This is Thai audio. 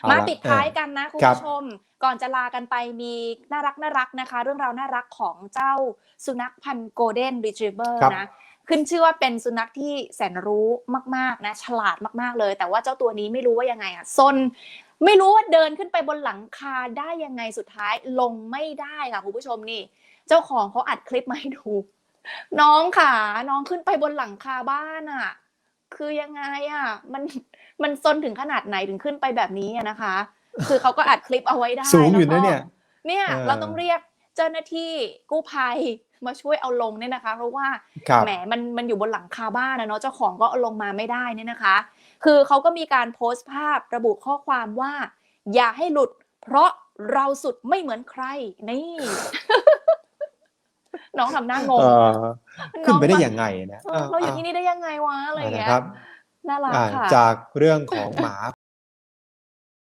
เอามาละปิดท้ายเออกันนะคุณครับผู้ชม ก่อนจะลากันไปมีน่ารักน่ารักนะคะ เรื่องราวน่ารักของเจ้าสุนัขพันธุ์โกลเด้นรีทรีเวอร์ครับนะขึ้นชื่อว่าเป็นสุนัขที่แสนรู้มากๆนะ ฉลาดมากๆเลย แต่ว่าเจ้าตัวนี้ไม่รู้ว่ายังไงอะซนไม่รู้ว่าเดินขึ้นไปบนหลังคาได้ยังไงสุดท้ายลงไม่ได้ค่ะคุณผู้ชมนี่ เจ้าของเขาอัดคลิปมาให้ดู น้องค่ะน้องขึ้นไปบนหลังคาบ้านอะ คือยังไงอะ มัน มันซนถึงขนาดไหนถึงขึ้นไปแบบนี้อะนะคะ คือเขาก็อัดคลิปเอาไว้ได้สูงอยู่แล้วนะก็เนี่ยเนี่ยเออเราต้องเรียกเจ้าหน้าที่กู้ภัยมาช่วยเอาลงเนี่ยนะคะ เพราะว่าครับแหมมันมันอยู่บนหลังคาบ้านนะเนาะเจ้าของก็เอาลงมาไม่ได้เนี่ยนะคะ คือเขาก็มีการโพสต์ภาพระบุข้อความว่า อย่าให้หลุด เพราะเราสุดไม่เหมือนใครนี่ น้องทำหน้างงเอ่อขึ้นไปได้น้ยังไงนะเออเราอยู่ที่นี่ได้ยังไงวะอะไรอย่างเงี้ย น่ารักค่ะ จากเรื่องของหมา